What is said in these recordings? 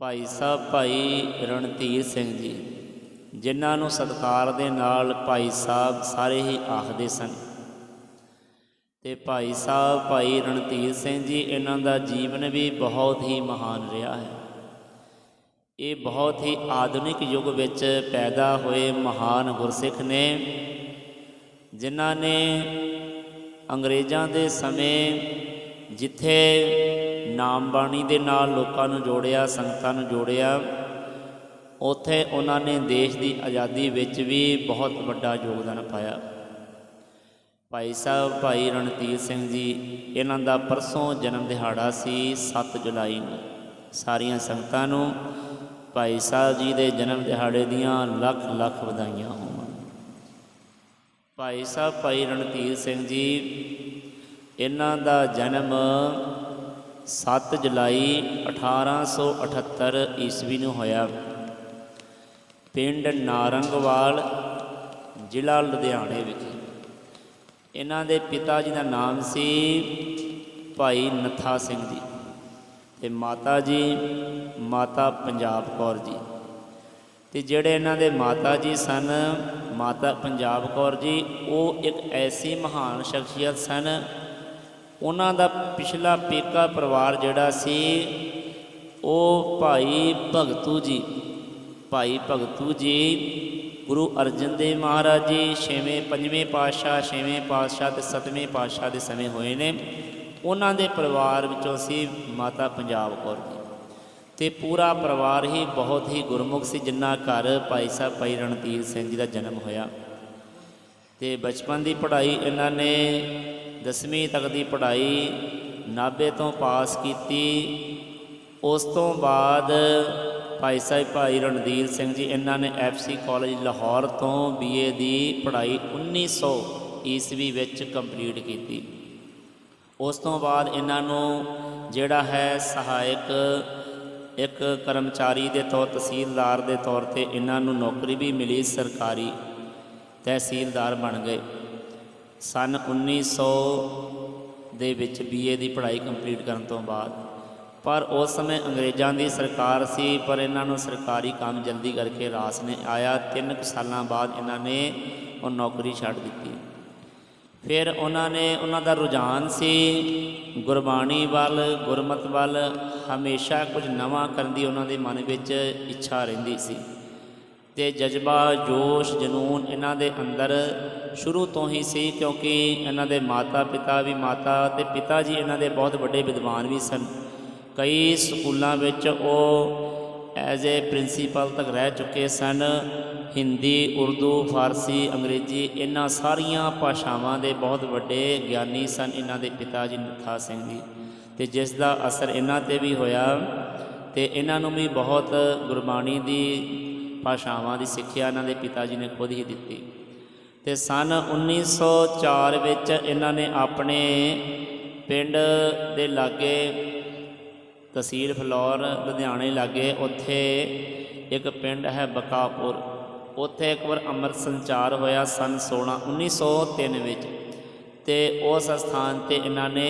ਭਾਈ ਸਾਹਿਬ, ਭਾਈ ਰਣਧੀਰ ਸਿੰਘ ਜੀ, ਜਿਨ੍ਹਾਂ ਨੂੰ ਸਤਿਕਾਰ ਦੇ ਨਾਲ ਭਾਈ ਸਾਹਿਬ ਸਾਰੇ ਹੀ ਆਖਦੇ ਸਨ। ਤੇ ਭਾਈ ਸਾਹਿਬ, ਭਾਈ ਰਣਧੀਰ ਸਿੰਘ ਜੀ, ਇਹਨਾਂ ਦਾ ਜੀਵਨ ਵੀ ਬਹੁਤ ਹੀ ਮਹਾਨ ਰਿਹਾ ਹੈ। ਇਹ ਬਹੁਤ ਹੀ ਆਧੁਨਿਕ ਯੁੱਗ ਵਿੱਚ ਪੈਦਾ ਹੋਏ ਮਹਾਨ ਗੁਰਸਿੱਖ ਨੇ, ਜਿਨ੍ਹਾਂ ਨੇ ਅੰਗਰੇਜ਼ਾਂ ਦੇ ਸਮੇਂ ਜਿੱਥੇ ਨਾਮ ਬਾਣੀ ਦੇ ਨਾਲ ਲੋਕਾਂ ਨੂੰ ਜੋੜਿਆ, ਸੰਗਤਾਂ ਨੂੰ ਜੋੜਿਆ। ਉੱਥੇ ਉਹਨਾਂ ਨੇ ਦੇਸ਼ ਦੀ ਆਜ਼ਾਦੀ ਵਿੱਚ ਵੀ ਬਹੁਤ ਵੱਡਾ ਯੋਗਦਾਨ ਪਾਇਆ। ਭਾਈ ਸਾਹਿਬ, ਭਾਈ ਰਣਧੀਰ ਸਿੰਘ ਜੀ, ਇਹਨਾਂ ਦਾ ਪਰਸੋਂ ਜਨਮ ਦਿਹਾੜਾ ਸੀ 7 ਜੁਲਾਈ ਨੂੰ। ਸਾਰੀਆਂ ਸੰਗਤਾਂ ਨੂੰ ਭਾਈ ਸਾਹਿਬ ਜੀ ਦੇ ਜਨਮ ਦਿਹਾੜੇ ਦੀਆਂ ਲੱਖ ਲੱਖ ਵਧਾਈਆਂ ਹੋਣ। ਭਾਈ ਸਾਹਿਬ, ਭਾਈ ਰਣਧੀਰ ਸਿੰਘ ਜੀ, ਇਹਨਾਂ ਦਾ ਜਨਮ 7 ਜੁਲਾਈ 1878 ਈਸਵੀ ਨੂੰ ਹੋਇਆ। ਪਿੰਡ ਨਾਰੰਗਵਾਲ, ਜ਼ਿਲ੍ਹਾ ਲੁਧਿਆਣੇ ਵਿਖੇ ਇਹਨਾਂ ਦੇ ਪਿਤਾ ਜੀ ਦਾ ਨਾਮ ਸੀ ਭਾਈ ਨੱਥਾ ਸਿੰਘ ਜੀ ਤੇ ਮਾਤਾ ਜੀ ਮਾਤਾ ਪੰਜਾਬ ਕੌਰ ਜੀ। ਤੇ ਜਿਹੜੇ ਇਹਨਾਂ ਦੇ ਮਾਤਾ ਜੀ ਸਨ, ਮਾਤਾ ਪੰਜਾਬ ਕੌਰ ਜੀ, ਉਹ ਇੱਕ ਐਸੀ ਮਹਾਨ ਸ਼ਖਸੀਅਤ ਸਨ ਉਹਨਾਂ ਦਾ ਪਿਛਲਾ ਪੇਕਾ ਪਰਿਵਾਰ ਜਿਹੜਾ ਸੀ, ਉਹ ਭਾਈ ਭਗਤੂ ਜੀ, ਭਾਈ ਭਗਤੂ ਜੀ, ਗੁਰੂ ਅਰਜਨ ਦੇਵ ਮਹਾਰਾਜ ਜੀ ਛੇਵੇਂ, ਪੰਜਵੇਂ ਪਾਤਸ਼ਾਹ, ਛੇਵੇਂ ਪਾਤਸ਼ਾਹ ਤੇ ਸੱਤਵੇਂ ਪਾਤਸ਼ਾਹ ਦੇ ਸਮੇਂ ਹੋਏ ਨੇ। ਉਹਨਾਂ ਦੇ ਪਰਿਵਾਰ ਵਿੱਚੋਂ ਸੀ ਮਾਤਾ ਪੰਜਾਬ ਕੌਰ ਜੀ। ਤੇ ਪੂਰਾ ਪਰਿਵਾਰ ਹੀ ਬਹੁਤ ਹੀ ਗੁਰਮੁਖ ਸੀ, ਜਿੰਨਾ ਘਰ ਭਾਈ ਸਾਹਿਬ ਭਾਈ ਰਣਧੀਰ ਸਿੰਘ ਜੀ ਦਾ ਜਨਮ ਹੋਇਆ। ਤੇ ਬਚਪਨ ਦੀ ਪੜ੍ਹਾਈ ਇਹਨਾਂ ਨੇ 10ਵੀਂ ਤੱਕ ਦੀ ਪੜ੍ਹਾਈ ਨਾਭੇ ਤੋਂ ਪਾਸ ਕੀਤੀ। ਉਸ ਤੋਂ ਬਾਅਦ ਭਾਈ ਸਾਹਿਬ ਭਾਈ ਰਣਧੀਰ ਸਿੰਘ ਜੀ, ਇਹਨਾਂ ਨੇ ਐਫਸੀ ਕਾਲਜ ਲਾਹੌਰ ਤੋਂ ਬੀਏ ਦੀ ਪੜ੍ਹਾਈ 1900 ਈਸਵੀ ਵਿੱਚ ਕੰਪਲੀਟ ਕੀਤੀ। ਉਸ ਤੋਂ ਬਾਅਦ ਇਹਨਾਂ ਨੂੰ ਜਿਹੜਾ ਹੈ ਸਹਾਇਕ ਇੱਕ ਕਰਮਚਾਰੀ ਦੇ ਤੌਰ, ਤਹਿਸੀਲਦਾਰ ਦੇ ਤੌਰ ਤੇ ਇਹਨਾਂ ਨੂੰ ਨੌਕਰੀ ਵੀ ਮਿਲੀ, ਸਰਕਾਰੀ ਤਹਿਸੀਲਦਾਰ ਬਣ ਗਏ। ਸਨ 1900 ਦੇ ਵਿੱਚ ਬੀਏ ਦੀ ਪੜ੍ਹਾਈ ਕੰਪਲੀਟ ਕਰਨ ਤੋਂ ਬਾਅਦ। ਪਰ ਉਸ ਸਮੇਂ ਅੰਗਰੇਜ਼ਾਂ ਦੀ ਸਰਕਾਰ ਸੀ, ਪਰ ਇਹਨਾਂ ਨੂੰ ਸਰਕਾਰੀ ਕੰਮ ਜਲਦੀ ਕਰਕੇ ਰਾਸ ਨੇ ਆਇਆ। ਤਿੰਨ ਕੁ ਸਾਲਾਂ ਬਾਅਦ ਇਹਨਾਂ ਨੇ ਉਹ ਨੌਕਰੀ ਛੱਡ ਦਿੱਤੀ। ਫਿਰ ਉਹਨਾਂ ਨੇ ਉਹਨਾਂ ਦਾ ਰੁਝਾਨ ਸੀ, ਗੁਰਬਾਣੀ ਵੱਲ, ਗੁਰਮਤ ਵੱਲ। ਹਮੇਸ਼ਾ ਕੁਝ ਨਵਾਂ ਕਰਨ ਦੀ ਉਹਨਾਂ ਦੇ ਮਨ ਵਿੱਚ ਇੱਛਾ ਰਹਿੰਦੀ ਸੀ। ਤੇ ਜਜ਼ਬਾ, ਜੋਸ਼, ਜਨੂਨ ਇਹਨਾਂ ਦੇ ਅੰਦਰ ਸ਼ੁਰੂ ਤੋਂ ਹੀ ਸੀ, ਕਿਉਂਕਿ ਇਹਨਾਂ ਦੇ ਮਾਤਾ ਪਿਤਾ ਵੀ ਮਾਤਾ ਤੇ ਪਿਤਾ ਜੀ ਇਹਨਾਂ ਦੇ ਬਹੁਤ ਵੱਡੇ ਵਿਦਵਾਨ ਵੀ ਸਨ। ਕਈ ਸਕੂਲਾਂ ਵਿੱਚ ਉਹ ਐਜ਼ ਏ ਪ੍ਰਿੰਸੀਪਲ ਤੱਕ ਰਹਿ ਚੁੱਕੇ ਸਨ। ਹਿੰਦੀ, ਉਰਦੂ, ਫਾਰਸੀ, ਅੰਗਰੇਜ਼ੀ ਇਹਨਾਂ ਸਾਰੀਆਂ ਭਾਸ਼ਾਵਾਂ ਦੇ ਬਹੁਤ ਵੱਡੇ ਗਿਆਨੀ ਸਨ ਇਹਨਾਂ ਦੇ ਪਿਤਾ ਜੀ ਨੱਥਾ ਸਿੰਘ ਜੀ। ਤੇ ਜਿਸ ਦਾ ਅਸਰ ਇਹਨਾਂ ਤੇ ਵੀ ਹੋਇਆ ਤੇ ਇਹਨਾਂ ਨੂੰ ਵੀ ਬਹੁਤ ਗੁਰਬਾਣੀ ਦੀ ਭਾਸ਼ਾਵਾਂ ਦੀ ਸਿੱਖਿਆ ਇਹਨਾਂ ਦੇ ਪਿਤਾ ਜੀ ਨੇ ਖੁਦ ਹੀ ਦਿੱਤੀ। ਤੇ ਸਨ 1904 ਵਿੱਚ ਇਹਨਾਂ ਨੇ ਆਪਣੇ ਪਿੰਡ ਦੇ ਲਾਗੇ ਤਹਿਸੀਲ ਫਲੌਰ, ਲੁਧਿਆਣੇ ਲਾਗੇ ਉੱਥੇ ਇੱਕ ਪਿੰਡ ਹੈ ਬਕਾਪੁਰ। ਉੱਥੇ ਇੱਕ ਵਾਰ ਅੰਮ੍ਰਿਤ ਸੰਚਾਰ ਹੋਇਆ ਸਨ 16 1903 ਵਿੱਚ। ਤੇ ਉਸ ਸਥਾਨ ਤੇ ਇਹਨਾਂ ਨੇ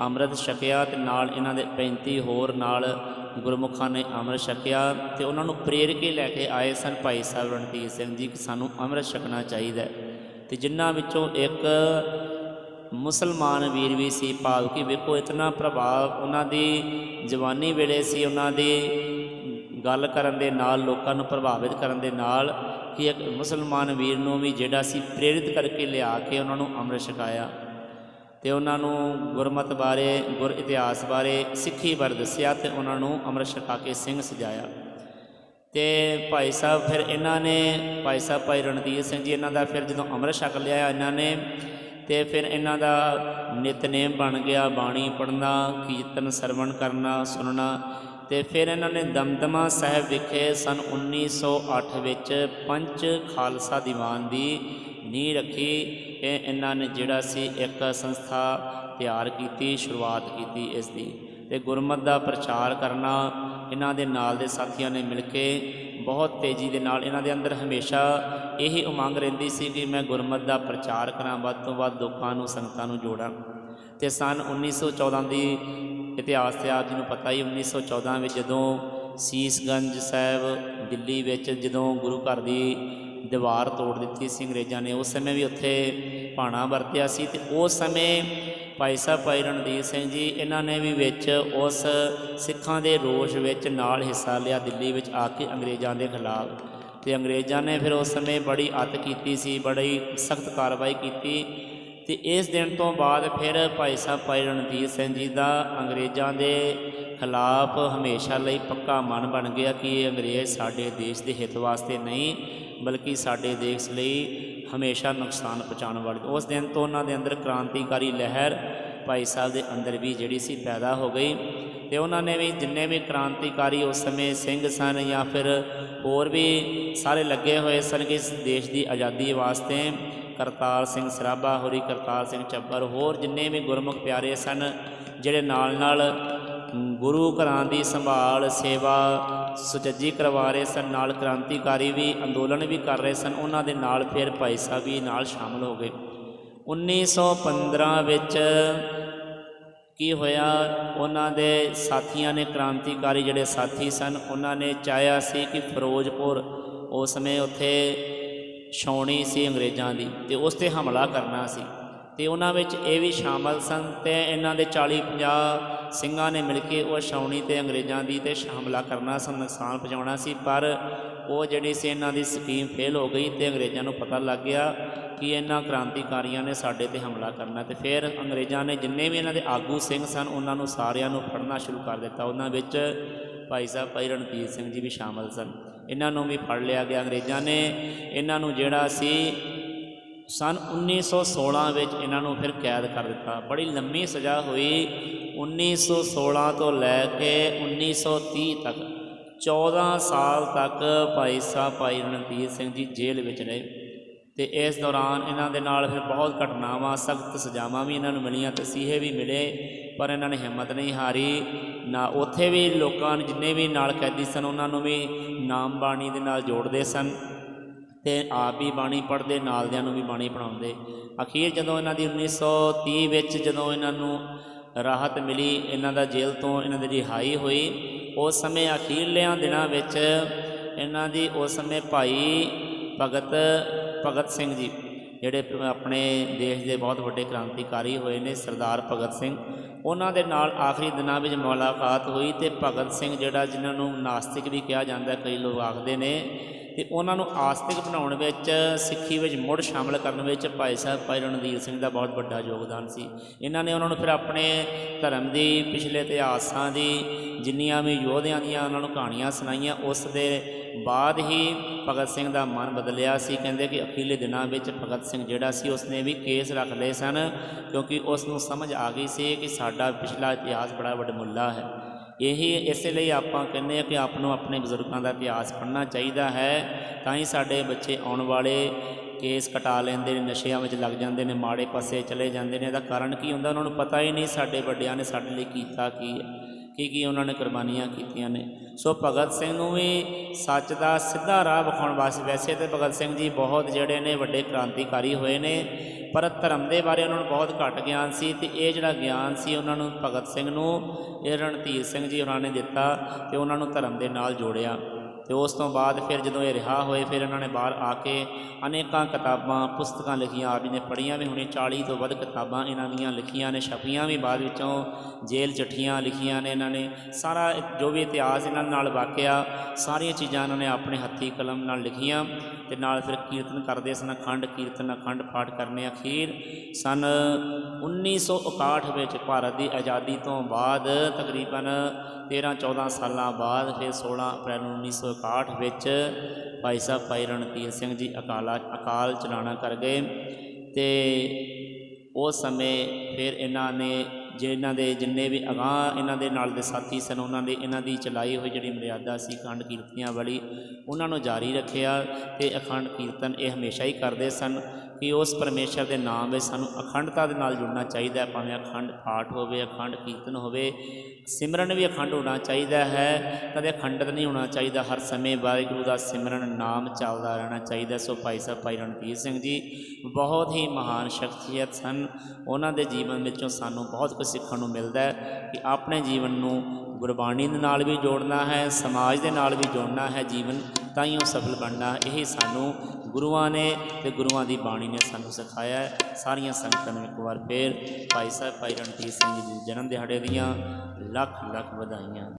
ਅੰਮ੍ਰਿਤ ਛਕਿਆ ਤੇ ਨਾਲ ਇਹਨਾਂ ਦੇ 35 ਹੋਰ ਨਾਲ ਗੁਰਮੁਖਾਂ ਨੇ ਅੰਮ੍ਰਿਤ ਛਕਿਆ ਤੇ ਉਹਨਾਂ ਨੂੰ ਪ੍ਰੇਰ ਕੇ ਲੈ ਕੇ ਆਏ ਸਨ ਭਾਈ ਸਾਹਿਬ ਰਣਧੀਰ ਸਿੰਘ ਜੀ ਕਿ ਸਾਨੂੰ ਅੰਮ੍ਰਿਤ ਛਕਣਾ ਚਾਹੀਦਾ ਹੈ। ਤੇ ਜਿਨ੍ਹਾਂ ਵਿੱਚੋਂ ਇੱਕ ਮੁਸਲਮਾਨ ਵੀਰ ਵੀ ਸੀ, ਭਾਵ ਕਿ ਵੇਖੋ ਇਤਨਾ ਪ੍ਰਭਾਵ ਉਹਨਾਂ ਦੀ ਜਵਾਨੀ ਵੇਲੇ ਸੀ, ਉਹਨਾਂ ਦੀ ਗੱਲ ਕਰਨ ਦੇ ਨਾਲ, ਲੋਕਾਂ ਨੂੰ ਪ੍ਰਭਾਵਿਤ ਕਰਨ ਦੇ ਨਾਲ ਕਿ ਇੱਕ ਮੁਸਲਮਾਨ ਵੀਰ ਨੂੰ ਵੀ ਜਿਹੜਾ ਸੀ ਪ੍ਰੇਰਿਤ ਕਰਕੇ ਲਿਆ ਕੇ ਉਹਨਾਂ ਨੂੰ ਅੰਮ੍ਰਿਤ ਛਕਾਇਆ ਤੇ ਉਹਨਾਂ ਨੂੰ ਗੁਰਮਤ ਬਾਰੇ, ਗੁਰ ਇਤਿਹਾਸ ਬਾਰੇ, ਸਿੱਖੀ ਬਾਰੇ ਦੱਸਿਆ ਤੇ ਉਹਨਾਂ ਨੂੰ ਅੰਮ੍ਰਿਤ ਛਕਾ ਕੇ ਸਿੰਘ ਸਜਾਇਆ। ਤੇ ਭਾਈ ਸਾਹਿਬ ਫਿਰ ਇਹਨਾਂ ਨੇ, ਭਾਈ ਸਾਹਿਬ, ਭਾਈ ਰਣਧੀਰ ਸਿੰਘ ਜੀ ਇਹਨਾਂ ਦਾ ਫਿਰ ਜਦੋਂ ਅੰਮ੍ਰਿਤ ਛਕ ਲਿਆ ਇਹਨਾਂ ਨੇ, ਤੇ ਫਿਰ ਇਹਨਾਂ ਦਾ ਨਿਤਨੇਮ ਬਣ ਗਿਆ, ਬਾਣੀ ਪੜ੍ਹਨਾ, ਕੀਰਤਨ ਸਰਵਣ ਕਰਨਾ, ਸੁਣਨਾ। ਤੇ ਫਿਰ ਇਹਨਾਂ ਨੇ ਦਮਦਮਾ ਸਾਹਿਬ ਵਿਖੇ ਸਨ 1908 ਵਿੱਚ ਪੰਜ ਖਾਲਸਾ ਦੀਵਾਨ ਦੀ ਨੀਂਹ ਰੱਖੀ ਇਹ ਇਹਨਾਂ ਨੇ ਜਿਹੜਾ ਸੀ ਇੱਕ ਸੰਸਥਾ ਤਿਆਰ ਕੀਤੀ, ਸ਼ੁਰੂਆਤ ਕੀਤੀ ਇਸ ਦੀ ਤੇ ਗੁਰਮਤ ਦਾ ਪ੍ਰਚਾਰ ਕਰਨਾ ਇਹਨਾਂ ਦੇ ਨਾਲ ਦੇ ਸਾਥੀਆਂ ਨੇ ਮਿਲ ਕੇ ਬਹੁਤ ਤੇਜ਼ੀ ਦੇ ਨਾਲ ਇਹਨਾਂ ਦੇ ਅੰਦਰ ਹਮੇਸ਼ਾ ਇਹੀ ਉਮੰਗ ਰਹਿੰਦੀ ਸੀ ਕਿ ਮੈਂ ਗੁਰਮਤ ਦਾ ਪ੍ਰਚਾਰ ਕਰਾਂ, ਵੱਧ ਤੋਂ ਵੱਧ ਲੋਕਾਂ ਨੂੰ, ਸੰਗਤਾਂ ਨੂੰ ਜੋੜਾਂ। ਤੇ ਸਨ 1914 ਦੀ ਇਤਿਹਾਸ ਤੇ ਆਪ ਜੀ ਨੂੰ ਪਤਾ ਹੀ 1914 ਵਿੱਚ ਜਦੋਂ ਸੀਸਗੰਜ ਸਾਹਿਬ ਦਿੱਲੀ ਵਿੱਚ ਜਦੋਂ ਗੁਰੂ ਘਰ ਦੀ ਦੀਵਾਰ ਤੋੜ ਦਿੱਤੀ ਸੀ ਅੰਗਰੇਜ਼ਾਂ ਨੇ। ਉਸ ਸਮੇਂ ਵੀ ਉੱਥੇ ਭਾਣਾ ਵਰਤਿਆ ਸੀ ਤੇ ਉਸ ਸਮੇਂ ਭਾਈ ਸਾਹਿਬ ਭਾਈ ਰਣਦੀਪ ਸਿੰਘ ਜੀ, ਇਹਨਾਂ ਨੇ ਵੀ ਵਿੱਚ ਉਸ ਸਿੱਖਾਂ ਦੇ ਰੋਸ਼ ਵਿੱਚ ਨਾਲ ਹਿੱਸਾ ਲਿਆ ਦਿੱਲੀ ਵਿੱਚ ਆ ਕੇ ਅੰਗਰੇਜ਼ਾਂ ਦੇ ਖਿਲਾਫ। ਤੇ ਅੰਗਰੇਜ਼ਾਂ ਨੇ ਫਿਰ ਉਸ ਸਮੇਂ ਬੜੀ ਅੱਤ ਕੀਤੀ ਸੀ, ਬੜੀ ਸਖਤ ਕਾਰਵਾਈ ਕੀਤੀ। ਤੇ ਇਸ ਦਿਨ ਤੋਂ ਬਾਅਦ ਫਿਰ ਭਾਈ ਸਾਹਿਬ ਭਾਈ ਰਣਜੀਤ ਸਿੰਘ ਜੀ ਦਾ ਅੰਗਰੇਜ਼ਾਂ ਦੇ ਖਿਲਾਫ ਹਮੇਸ਼ਾ ਲਈ ਪੱਕਾ ਮਨ ਬਣ ਗਿਆ ਕਿ ਇਹ ਅੰਗਰੇਜ਼ ਸਾਡੇ ਦੇਸ਼ ਦੇ ਹਿੱਤ ਵਾਸਤੇ ਨਹੀਂ ਬਲਕਿ ਸਾਡੇ ਦੇਸ਼ ਲਈ ਹਮੇਸ਼ਾ ਨੁਕਸਾਨ ਪਹੁੰਚਾਉਣ ਵਾਲੀ ਉਸ ਦਿਨ ਤੋਂ ਉਹਨਾਂ ਦੇ ਅੰਦਰ ਕ੍ਰਾਂਤੀਕਾਰੀ ਲਹਿਰ ਭਾਈ ਸਾਹਿਬ ਦੇ ਅੰਦਰ ਵੀ ਜਿਹੜੀ ਸੀ ਪੈਦਾ ਹੋ ਗਈ ਤੇ ਉਹਨਾਂ ਨੇ ਵੀ ਜਿੰਨੇ ਵੀ ਕ੍ਰਾਂਤੀਕਾਰੀ ਉਸ ਸਮੇਂ ਸਿੰਘ ਸਨ ਜਾਂ ਫਿਰ ਹੋਰ ਵੀ ਸਾਰੇ ਲੱਗੇ ਹੋਏ ਸਨ ਕਿ ਇਸ ਦੇਸ਼ ਦੀ ਆਜ਼ਾਦੀ ਵਾਸਤੇ ਕਰਤਾਰ ਸਿੰਘ ਸਰਾਭਾ ਹੋਰੀ, ਕਰਤਾਰ ਸਿੰਘ ਚੱਬਰ, ਹੋਰ ਜਿੰਨੇ ਵੀ ਗੁਰਮੁਖ ਪਿਆਰੇ ਸਨ, ਜਿਹੜੇ ਨਾਲ ਨਾਲ ਗੁਰੂ ਘਰਾਂ ਦੀ ਸੰਭਾਲ, ਸੇਵਾ, ਸੁਚੱਜੀ ਕਰਵਾ ਰਹੇ ਸਨ, ਨਾਲ ਕ੍ਰਾਂਤੀਕਾਰੀ ਵੀ, ਅੰਦੋਲਨ ਵੀ ਕਰ ਰਹੇ ਸਨ, ਉਹਨਾਂ ਦੇ ਨਾਲ ਫਿਰ ਭਾਈ ਸਾਹਿਬ ਵੀ ਨਾਲ ਸ਼ਾਮਲ ਹੋ ਗਏ। 1915 ਵਿੱਚ ਕੀ ਹੋਇਆ? ਉਹਨਾਂ ਦੇ ਸਾਥੀਆਂ ਨੇ ਕ੍ਰਾਂਤੀਕਾਰੀ ਜਿਹੜੇ ਸਾਥੀ ਸਨ, ਉਹਨਾਂ ਨੇ ਚਾਹਿਆ ਸੀ ਕਿ ਫਿਰੋਜ਼ਪੁਰ ਉਸ ਸਮੇਂ ਉੱਥੇ ਛਾਉਣੀ ਸੀ ਅੰਗਰੇਜ਼ਾਂ ਦੀ ਤੇ ਉਸ ਤੇ ਹਮਲਾ ਕਰਨਾ ਸੀ। ਤੇ ਉਹਨਾਂ ਵਿੱਚ ਇਹ ਵੀ ਸ਼ਾਮਲ ਸਨ ਤੇ ਇਹਨਾਂ ਦੇ 40 50 ਸਿੰਘਾਂ ਨੇ ਮਿਲ ਕੇ ਉਹ ਛਾਉਣੀ ਤੇ ਅੰਗਰੇਜ਼ਾਂ ਦੀ ਤੇ ਹਮਲਾ ਕਰਨਾ ਸੀ ਨੁਕਸਾਨ ਪਹੁੰਚਾਉਣਾ ਸੀ, ਪਰ ਉਹ ਜਿਹੜੀ ਸੀ ਇਹਨਾਂ ਦੀ ਸਕੀਮ ਫੇਲ ਹੋ ਗਈ ਤੇ ਅੰਗਰੇਜ਼ਾਂ ਨੂੰ ਪਤਾ ਲੱਗ ਗਿਆ ਕਿ ਇਹਨਾਂ ਕ੍ਰਾਂਤੀਕਾਰੀਆਂ ਨੇ ਸਾਡੇ ਤੇ ਹਮਲਾ ਕਰਨਾ ਤੇ ਫਿਰ ਅੰਗਰੇਜ਼ਾਂ ਨੇ ਜਿੰਨੇ ਵੀ ਇਹਨਾਂ ਦੇ ਆਗੂ ਸਿੰਘ ਸਨ, ਉਹਨਾਂ ਨੂੰ ਸਾਰਿਆਂ ਨੂੰ ਫੜਨਾ ਸ਼ੁਰੂ ਕਰ ਦਿੱਤਾ। ਉਹਨਾਂ ਵਿੱਚ ਭਾਈ ਸਾਹਿਬ ਭਾਈ ਰਣਜੀਤ ਸਿੰਘ ਜੀ ਵੀ ਸ਼ਾਮਲ ਸਨ। ਇਹਨਾਂ ਨੂੰ ਵੀ ਫੜ ਲਿਆ ਗਿਆ। ਅੰਗਰੇਜ਼ਾਂ ਨੇ ਇਹਨਾਂ ਨੂੰ ਜਿਹੜਾ ਸੀ ਸਨ 1916 ਵਿੱਚ ਇਹਨਾਂ ਨੂੰ ਫਿਰ ਕੈਦ ਕਰ ਦਿੱਤਾ। ਬੜੀ ਲੰਮੀ ਸਜ਼ਾ ਹੋਈ 1916 ਤੋਂ ਲੈ ਕੇ 1930 ਤੱਕ। 14 ਸਾਲ ਤੱਕ ਭਾਈ ਸਾਹਿਬ, ਭਾਈ ਰਣਜੀਤ ਸਿੰਘ ਜੀ ਜੇਲ੍ਹ ਵਿੱਚ ਰਹੇ ਤੇ ਇਸ ਦੌਰਾਨ ਇਹਨਾਂ ਦੇ ਨਾਲ ਫਿਰ ਬਹੁਤ ਘਟਨਾਵਾਂ, ਸਖਤ ਸਜ਼ਾਵਾਂ ਵੀ ਇਹਨਾਂ ਨੂੰ ਮਿਲੀਆਂ ਤਸੀਹੇ ਵੀ ਮਿਲੇ, ਪਰ ਇਹਨਾਂ ਨੇ ਹਿੰਮਤ ਨਹੀਂ ਹਾਰੀ। ਨਾ ਉੱਥੇ ਵੀ ਲੋਕਾਂ ਨੇ ਜਿੰਨੇ ਵੀ ਨਾਲ ਕੈਦੀ ਸਨ, ਉਹਨਾਂ ਨੂੰ ਵੀ ਨਾਮ ਬਾਣੀ ਦੇ ਨਾਲ ਜੋੜਦੇ ਸਨ। ਤੇ ਆਪ ਵੀ ਬਾਣੀ ਪੜ੍ਹਦੇ, ਨਾਲਦਿਆਂ ਨੂੰ ਵੀ ਬਾਣੀ ਪੜਾਉਂਦੇ ਅਖੀਰ ਜਦੋਂ ਇਹਨਾਂ ਦੀ 1930 ਵਿੱਚ ਜਦੋਂ ਇਹਨਾਂ ਨੂੰ ਰਾਹਤ ਮਿਲੀ, ਇਹਨਾਂ ਦਾ ਜੇਲ੍ਹ ਤੋਂ ਇਹਨਾਂ ਦੀ ਰਿਹਾਈ ਹੋਈ, ਉਸ ਸਮੇਂ ਅਖੀਰਲਿਆਂ ਦਿਨਾਂ ਵਿੱਚ ਇਹਨਾਂ ਦੀ ਉਸ ਸਮੇਂ ਭਾਈ ਭਗਤ ਭਗਤ ਸਿੰਘ ਜੀ, ਜਿਹੜੇ ਆਪਣੇ ਦੇਸ਼ ਦੇ ਬਹੁਤ ਵੱਡੇ ਕ੍ਰਾਂਤੀਕਾਰੀ ਹੋਏ ਨੇ, ਸਰਦਾਰ ਭਗਤ ਸਿੰਘ, ਉਹਨਾਂ ਦੇ ਨਾਲ ਆਖਰੀ ਦਿਨਾਂ ਵਿੱਚ ਮੁਲਾਕਾਤ ਹੋਈ ਤੇ ਭਗਤ ਸਿੰਘ ਜਿਹੜਾ ਜਿਨ੍ਹਾਂ ਨੂੰ ਨਾਸਤਿਕ ਵੀ ਕਿਹਾ ਜਾਂਦਾ, ਕਈ ਲੋਕ ਆਖਦੇ ਨੇ ਤੇ ਉਹਨਾਂ ਨੂੰ ਆਸਤਿਕ ਬਣਾਉਣ ਵਿੱਚ, ਸਿੱਖੀ ਵਿੱਚ ਮੁੜ ਸ਼ਾਮਲ ਕਰਨ ਵਿੱਚ ਭਾਈ ਸਾਹਿਬ, ਭਾਈ ਰਣਧੀਰ ਸਿੰਘ ਦਾ ਬਹੁਤ ਵੱਡਾ ਯੋਗਦਾਨ ਸੀ। ਇਹਨਾਂ ਨੇ ਉਹਨਾਂ ਨੂੰ ਫਿਰ ਆਪਣੇ ਧਰਮ ਦੀ ਪਿਛਲੇ ਇਤਿਹਾਸਾਂ ਦੀ ਜਿੰਨੀਆਂ ਵੀ ਯੋਧਿਆਂ ਦੀਆਂ ਉਹਨਾਂ ਨੂੰ ਕਹਾਣੀਆਂ ਸੁਣਾਈਆਂ, ਉਸ ਦੇ ਬਾਅਦ ਹੀ ਭਗਤ ਸਿੰਘ ਦਾ ਮਨ ਬਦਲਿਆ ਸੀ। ਕਹਿੰਦੇ ਕਿ ਅਖੀਲੇ ਦਿਨਾਂ ਵਿੱਚ ਭਗਤ ਸਿੰਘ ਜਿਹੜਾ ਸੀ, ਉਸਨੇ ਵੀ ਕੇਸ ਰੱਖ ਲਏ ਸਨ, ਕਿਉਂਕਿ ਉਸ ਨੂੰ ਸਮਝ ਆ ਗਈ ਸੀ ਕਿ ਸਾਡਾ ਪਿਛਲਾ ਇਤਿਹਾਸ ਬੜਾ ਵੱਡਮੁੱਲਾ ਹੈ। ਇਹੀ ਇਸੇ ਲਈ ਆਪਾਂ ਕਹਿੰਦੇ ਆ ਕਿ ਆਪ ਨੂੰ ਆਪਣੇ ਬਜ਼ੁਰਗਾਂ ਦਾ ਇਤਿਹਾਸ ਪੜ੍ਹਨਾ ਚਾਹੀਦਾ ਹੈ, ਤਾਂ ਹੀ ਸਾਡੇ ਬੱਚੇ ਆਉਣ ਵਾਲੇ ਕੇਸ ਕਟਾ ਲੈਂਦੇ ਨੇ, ਨਸ਼ਿਆਂ ਵਿੱਚ ਲੱਗ ਜਾਂਦੇ ਨੇ, ਮਾੜੇ ਪਾਸੇ ਚਲੇ ਜਾਂਦੇ ਨੇ, ਇਹਦਾ ਕਾਰਨ ਕੀ ਹੁੰਦਾ? ਉਹਨਾਂ ਨੂੰ ਪਤਾ ਹੀ ਨਹੀਂ ਸਾਡੇ ਵੱਡਿਆਂ ਨੇ ਸਾਡੇ ਲਈ ਕੀਤਾ ਕੀ ਕੀ ਕੀ ਉਹਨਾਂ ਨੇ ਕੁਰਬਾਨੀਆਂ ਕੀਤੀਆਂ ਨੇ। ਸੋ ਭਗਤ ਸਿੰਘ ਨੂੰ ਵੀ ਸੱਚ ਦਾ ਸਿੱਧਾ ਰਾਹ ਵਿਖਾਉਣ ਵਾਸਤੇ ਵੈਸੇ ਤੇ ਭਗਤ ਸਿੰਘ ਜੀ ਬਹੁਤ ਜਿਹੜੇ ਨੇ ਵੱਡੇ ਕ੍ਰਾਂਤੀਕਾਰੀ ਹੋਏ ਨੇ, ਪਰ ਧਰਮ ਦੇ ਬਾਰੇ ਉਹਨਾਂ ਨੂੰ ਬਹੁਤ ਘੱਟ ਗਿਆਨ ਸੀ ਤੇ ਇਹ ਜਿਹੜਾ ਗਿਆਨ ਸੀ ਉਹਨਾਂ ਨੂੰ ਭਗਤ ਸਿੰਘ ਨੂੰ, ਇਹ ਰਣਧੀਰ ਸਿੰਘ ਜੀ ਉਹਨਾਂ ਨੇ ਦਿੱਤਾ ਤੇ ਉਹਨਾਂ ਨੂੰ ਧਰਮ ਦੇ ਨਾਲ ਜੋੜਿਆ। ਤੇ ਉਸ ਤੋਂ ਬਾਅਦ ਫਿਰ ਜਦੋਂ ਇਹ ਰਿਹਾ ਹੋਏ, ਫਿਰ ਇਹਨਾਂ ਨੇ ਬਾਹਰ ਆ ਕੇ ਅਨੇਕਾਂ ਕਿਤਾਬਾਂ, ਪੁਸਤਕਾਂ ਲਿਖੀਆਂ। ਆਪ ਜੀ ਨੇ ਪੜ੍ਹੀਆਂ ਵੀ ਹੁਣੇ 40 ਤੋਂ ਵੱਧ ਕਿਤਾਬਾਂ ਇਹਨਾਂ ਦੀਆਂ ਲਿਖੀਆਂ ਨੇ, ਛਪੀਆਂ ਵੀ ਬਾਅਦ ਵਿੱਚੋਂ, ਜੇਲ੍ਹ ਚਿੱਠੀਆਂ ਲਿਖੀਆਂ ਨੇ ਇਹਨਾਂ ਨੇ। ਸਾਰਾ ਜੋ ਵੀ ਇਤਿਹਾਸ ਇਹਨਾਂ ਨਾਲ ਵਾਕਿਆ, ਸਾਰੀਆਂ ਚੀਜ਼ਾਂ ਇਹਨਾਂ ਨੇ ਆਪਣੇ ਹੱਥੀ ਕਲਮ ਨਾਲ ਲਿਖੀਆਂ ਤੇ ਨਾਲ ਫਿਰ ਕੀਰਤਨ ਕਰਦੇ ਸਨ, ਅਖੰਡ ਕੀਰਤਨ, ਅਖੰਡ ਪਾਠ ਕਰਨੇ ਅਖੀਰ। ਸਨ 1961 ਵਿੱਚ ਭਾਰਤ ਦੀ ਆਜ਼ਾਦੀ ਤੋਂ ਬਾਅਦ ਤਕਰੀਬਨ 13 14 ਸਾਲਾਂ ਬਾਅਦ ਫਿਰ 16 ਅਪ੍ਰੈਲ 1961 ਵਿੱਚ ਭਾਈ ਸਾਹਿਬ ਭਾਈ ਰਣਧੀਰ ਸਿੰਘ ਜੀ ਅਕਾਲਾ, ਅਕਾਲ ਚਲਾਣਾ ਕਰ ਗਏ ਤੇ ਉਸ ਸਮੇਂ ਫਿਰ ਇਹਨਾਂ ਨੇ ਜੇ ਇਹਨਾਂ ਦੇ ਜਿੰਨੇ ਵੀ ਅਗਾਂਹ ਇਹਨਾਂ ਦੇ ਨਾਲ ਦੇ ਸਾਥੀ ਸਨ, ਉਹਨਾਂ ਦੇ ਇਹਨਾਂ ਦੀ ਚਲਾਈ ਹੋਈ ਜਿਹੜੀ ਮਰਿਆਦਾ ਸੀ, ਅਖੰਡ ਕੀਰਤਨੀਆਂ ਵਾਲੀ, ਉਹਨਾਂ ਨੂੰ ਜਾਰੀ ਰੱਖਿਆ ਤੇ ਅਖੰਡ ਕੀਰਤਨ ਇਹ ਹਮੇਸ਼ਾ ਹੀ ਕਰਦੇ ਸਨ ਕਿ ਉਸ ਪਰਮੇਸ਼ਰ ਦੇ ਨਾਮ ਵਿੱਚ ਸਾਨੂੰ ਅਖੰਡਤਾ ਦੇ ਨਾਲ ਜੁੜਨਾ ਚਾਹੀਦਾ ਭਾਵੇਂ ਅਖੰਡ ਪਾਠ ਹੋਵੇ, ਅਖੰਡ ਕੀਰਤਨ ਹੋਵੇ। ਸਿਮਰਨ ਵੀ ਅਖੰਡ ਹੋਣਾ ਚਾਹੀਦਾ ਹੈ, ਕਦੇ ਅਖੰਡਤ ਨਹੀਂ ਹੋਣਾ ਚਾਹੀਦਾ, ਹਰ ਸਮੇਂ ਵਾਹਿਗੁਰੂ ਦਾ ਸਿਮਰਨ ਨਾਮ ਚੱਲਦਾ ਰਹਿਣਾ ਚਾਹੀਦਾ। ਸੋ ਭਾਈ ਸਾਹਿਬ, ਭਾਈ ਰਣਜੀਤ ਸਿੰਘ ਜੀ, ਬਹੁਤ ਹੀ ਮਹਾਨ ਸ਼ਖਸੀਅਤ ਸਨ। ਉਹਨਾਂ ਦੇ ਜੀਵਨ ਵਿੱਚੋਂ ਸਾਨੂੰ ਬਹੁਤ ਕੁਝ ਸਿੱਖਣ ਨੂੰ ਮਿਲਦਾ ਹੈ ਕਿ ਆਪਣੇ ਜੀਵਨ ਨੂੰ ਗੁਰਬਾਣੀ ਦੇ ਨਾਲ ਵੀ ਜੋੜਨਾ ਹੈ, ਸਮਾਜ ਦੇ ਨਾਲ ਵੀ ਜੋੜਨਾ ਹੈ, ਜੀਵਨ ਤਾਂ ਹੀ ਉਹ ਸਫਲ ਬਣਨਾ ਇਹ ਸਾਨੂੰ ਗੁਰੂਆਂ ਨੇ ਤੇ ਗੁਰੂਆਂ ਦੀ ਬਾਣੀ ਨੇ ਸਾਨੂੰ ਸਿਖਾਇਆ ਹੈ। ਸਾਰੀਆਂ ਸੰਗਤਾਂ ਨੂੰ ਇੱਕ ਵਾਰ ਫੇਰ ਭਾਈ ਸਾਹਿਬ, ਭਾਈ ਰਣਜੀਤ ਸਿੰਘ ਜੀ ਦੇ ਜਨਮ ਦਿਹਾੜੇ ਦੀਆਂ ਲੱਖ ਲੱਖ ਵਧਾਈਆਂ।